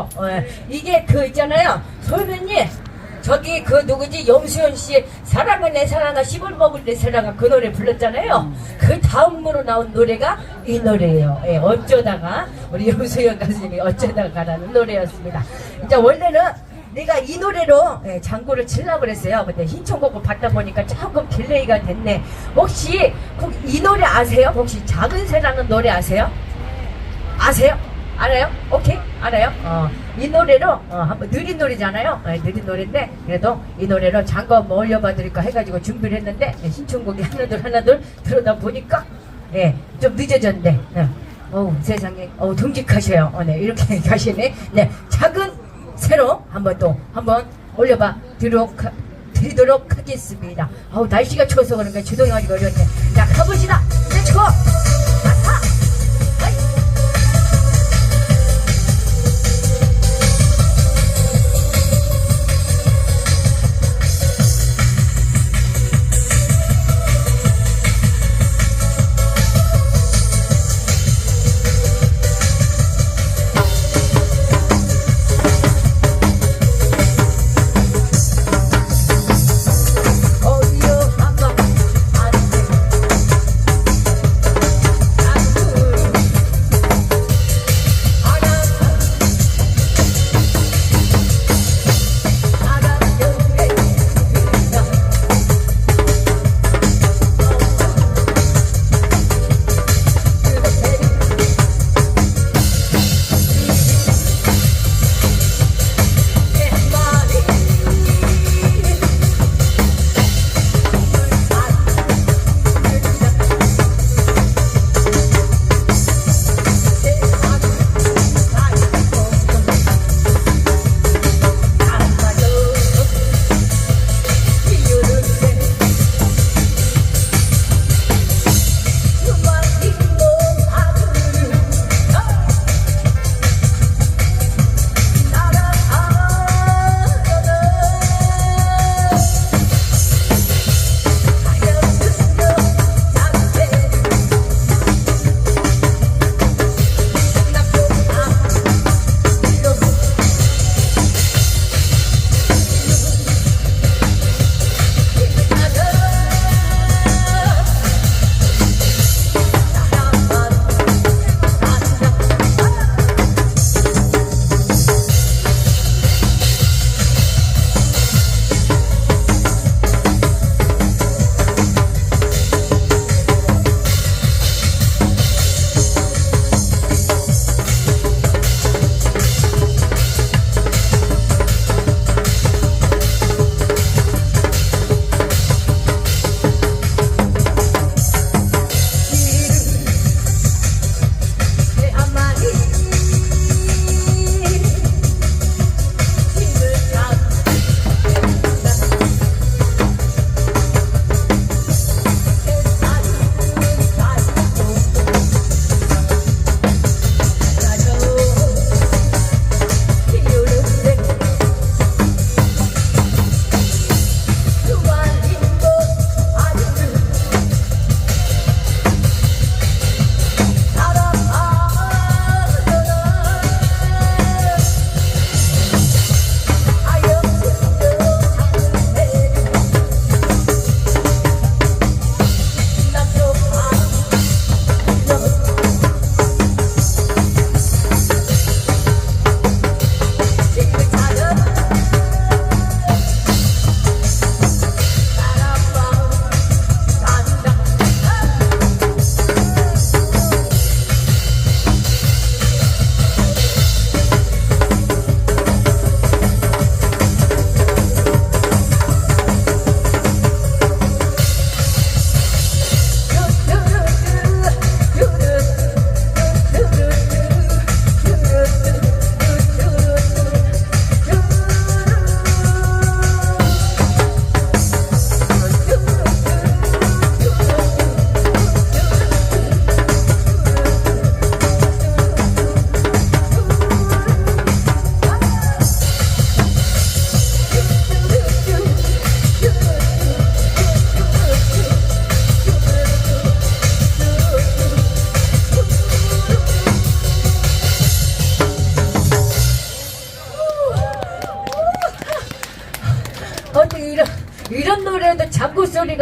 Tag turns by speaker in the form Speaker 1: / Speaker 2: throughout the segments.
Speaker 1: 어, 이게 그 있잖아요. 소연이 저기 그 누구지 염수연 씨 사랑은 내 사랑아 씹을 먹을 내 사랑아 그 노래 불렀잖아요. 그 다음으로 나온 노래가 이 노래예요. 예, 어쩌다가 우리 염수연 가수님이 어쩌다가라는 노래였습니다. 이제 원래는 내가 이 노래로 예, 장구를 치려고 그랬어요. 근데 신청곡을 받다 보니까 조금 딜레이가 됐네. 혹시 혹 이 노래 아세요? 혹시 작은 새라는 노래 아세요? 아세요? 알아요? 오케이? 알아요? 어, 이 노래로, 어, 한번 느린 노래잖아요? 어, 느린 노래인데, 그래도 이 노래로 장거 한번 올려봐 드릴까 해가지고 준비를 했는데, 예, 신청곡이 하나둘 하나둘 들어다 보니까, 예, 좀 늦어졌네. 예. 어우, 세상에, 어우, 듬직하셔요. 어, 네, 이렇게 가시네. 네, 작은 새로 한번 또, 한번 올려봐 드리도록, 하- 드리도록 하겠습니다. 어우, 날씨가 추워서 그런가 주동이 가지고 어려웠네. 자, 가보시다. 렛츠고!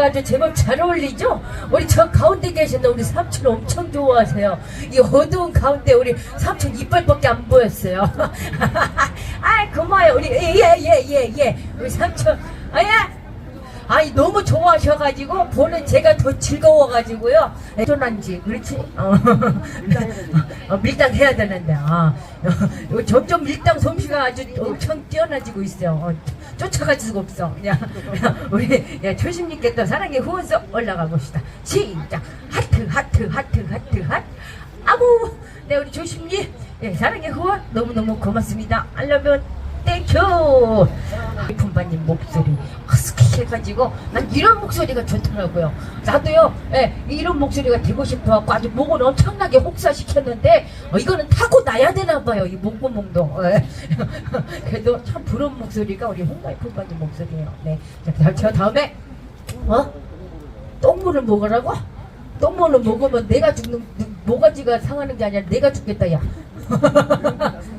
Speaker 1: 아주 제법 잘 어울리죠? 우리 저 가운데 계시는 우리 삼촌 엄청 좋아하세요. 이 어두운 가운데 우리 삼촌 이빨밖에 안 보였어요. 아이 고마워요 우리 예예예예 예, 우리 삼촌 아야 아니 너무 좋아하셔가지고 보는 제가 더 즐거워가지고요. 애존한지 그렇지? 어, 어, 밀당 해야 되는데 아 어, 점점 밀당 솜씨가 아주 엄청 뛰어나지고 있어요. 어, 쫓아갈 수가 없어. 야, 야, 우리 야, 조심님께 또 사랑의 후원서 올라가 봅시다. 시작. 하트 하트 하트 하트 하트. 아무 네 우리 조심님 예, 사랑의 후원 너무 너무 고맙습니다. 알려면 땡큐. 품바님 목소리 허스키 해가지고 난 이런 목소리가 좋더라고요. 나도요, 예, 이런 목소리가 되고 싶어갖고 아주 목을 엄청나게 혹사시켰는데 어, 이거는 타고 나야 되나 봐요. 이 목구멍도. 예. 그래도 참 부러운 목소리가 우리 홍가희 품바님 목소리예요. 네, 자, 저 다음에 어? 똥물을 먹으라고? 똥물을 먹으면 내가 죽는 모가지가 상하는 게 아니라 내가 죽겠다 야.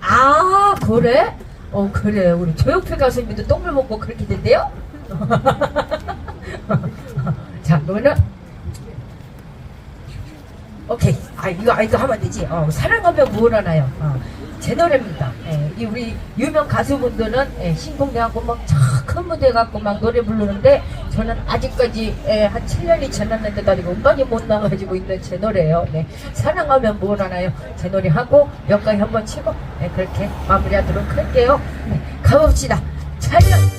Speaker 1: 아 그래? 어 그래 우리 조용필 가수님도 똥물 먹고 그렇게 된대요? 자 그러면은 오케이 아 이거 아 이거 하면 되지 어 사랑하면 뭘 하나요? 어, 제 노래입니다. 예, 이 우리 유명 가수분들은 예, 신공개하고 막큰 무대 갖고 막 노래 부르는데 저는 아직까지 예, 한 7년이 지났는데도 아직 음반이 못 나가지고 있는 제 노래예요. 네, 사랑하면 뭘 하나요? 제 노래 하고 몇 가지 한번 치고 예, 그렇게 마무리하도록 할게요. 네, 가봅시다. 촬영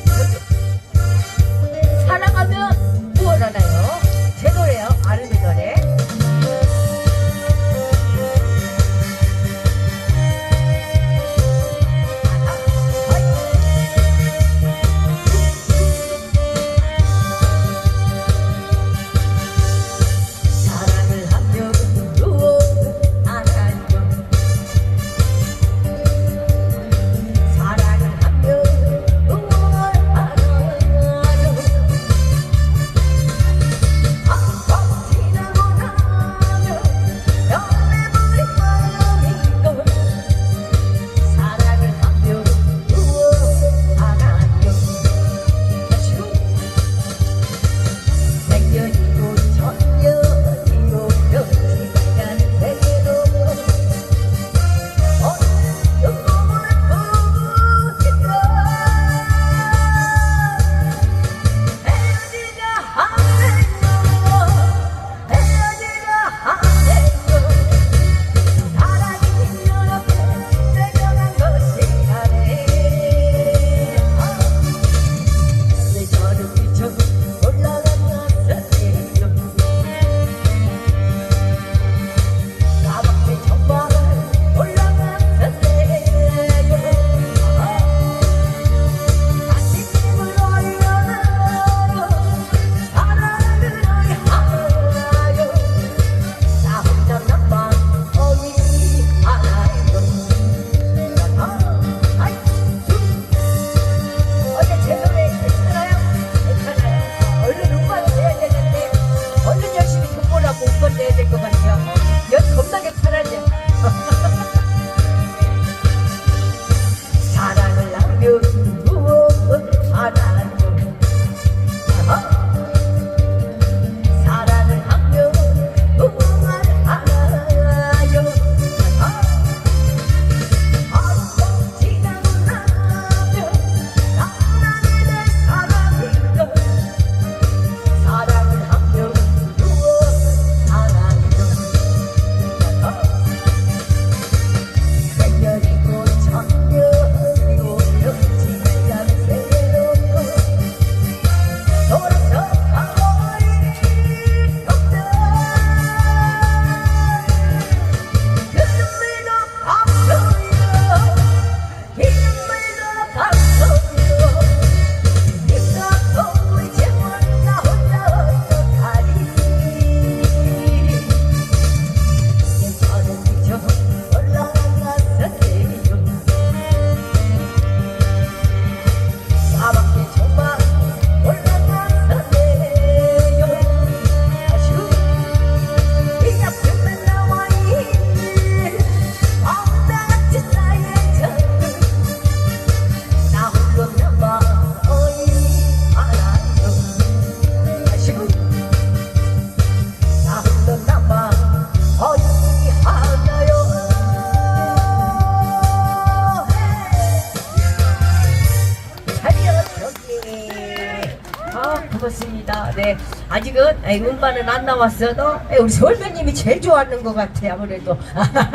Speaker 1: 고맙습니다. 네, 아직은 에, 음반은 안 나왔어도 에, 우리 설배님이 제일 좋아하는 것 같아 아무래도.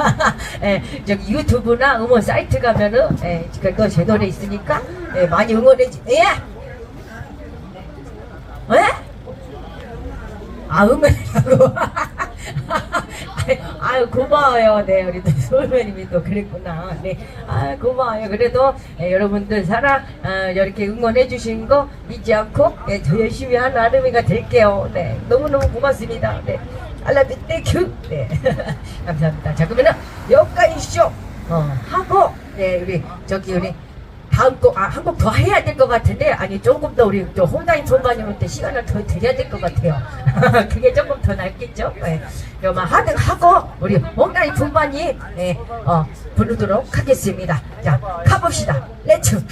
Speaker 1: 에, 저기 유튜브나 음원 사이트 가면은 에, 그거 제 노래 있으니까 에, 많이 응원해 주. 예? 예? 아 응원이라고. 아유 고마워요. 네 우리 또 소울매님이 또 그랬구나. 네, 아 고마워요. 그래도 예, 여러분들 사랑 아, 이렇게 응원해 주신 거 잊지 않고 예, 더 열심히 하는 아름이가 될게요. 네, 너무 너무 고맙습니다. 네, 알라뷰 땡큐. 네, 감사합니다. 자 그러면은 여기까지 쇼 어, 하고 네 우리 저기 우리 다음 곡, 아, 한 곡 더 해야 될 것 같은데, 아니, 조금 더 우리 또 홍다인 총관님한테 시간을 더 드려야 될 것 같아요. 그게 조금 더 낫겠죠? 예. 그러면 하등 하고, 우리 홍다인 총관님, 예, 어, 부르도록 하겠습니다. 자, 가봅시다. 렛츠, 고!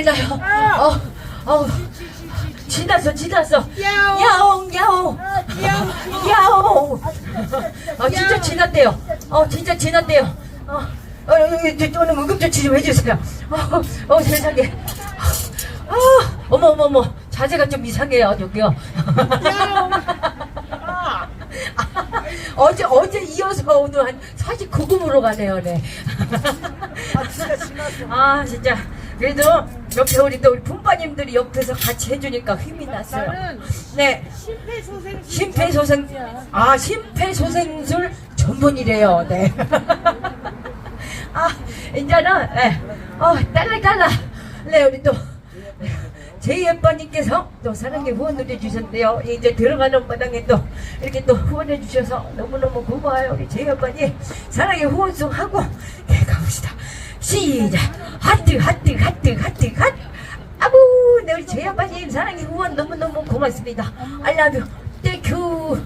Speaker 1: 나요. 어, 어, 지났어, 지났어. 야옹, 야옹, 야옹. 아, 진짜 지났대요. 어, 진짜 지났대요. 어, 어, 어, 오늘 응급조치 좀 해주세요. 어, 어, 세상에. 아, 어머, 어머, 어머. 자세가 좀 이상해요, 저기요. 어제, 어제 이어서 오늘 한 49금으로 가네요, 네. 아, 진짜. 그래도 옆에 우리 또 우리 분바님들이 옆에서 같이 해주니까 힘이 났어요.
Speaker 2: 나는
Speaker 1: 네.
Speaker 2: 심폐소생
Speaker 1: 심폐소생, 아, 심폐소생술 전문이래요, 네. 아, 이제는, 네. 어, 딸라딸라. 네, 우리 또, 제이 아빠님께서 또 사랑의 후원을 해주셨는데요. 이제 들어가는 마당에 또 이렇게 또 후원해 주셔서 너무너무 고마워요. 우리 제이 아빠님. 사랑의 후원송 하고, 네, 가봅시다. 시작. 하트 하트 하트 하트 하트. 아부 네 우리 재아빠님 사랑해. 후원 너무너무 고맙습니다. 알라뷰 땡큐